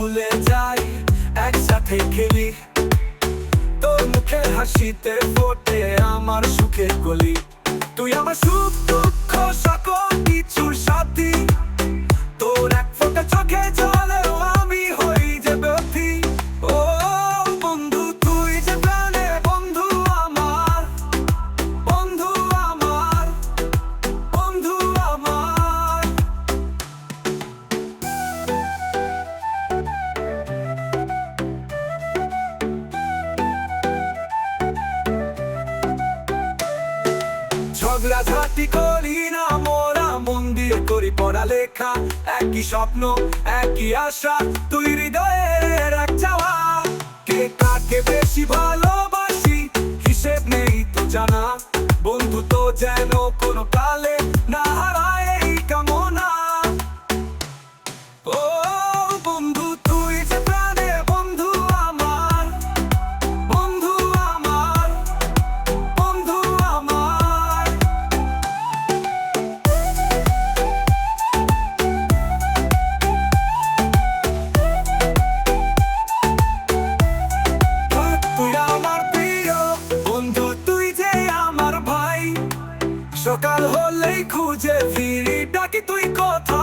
ভুলে যাই, একসাথে খেলি। তোর মুখে হাসিতে ফোটে আমার সুখের গলি তুই আমার সুখ, দুঃখ, সকল কিছুর সাথী। তোর এক ফোটা চোখে চোখ ঝগড়া ঝাঁটি করি না, মোরা মন্দির করি পড়ালেখা। একই স্বপ্ন, একই আশা, তুই হৃদয়ের এক চাওয়া। কে কাকে বেশি ভালোবাসি, হিসেব নেই তো জানা। বন্ধু তো যেন কোনো কালে না হারায় সকাল হলেই খুঁজে ফিরি। ডাকি তুই কথা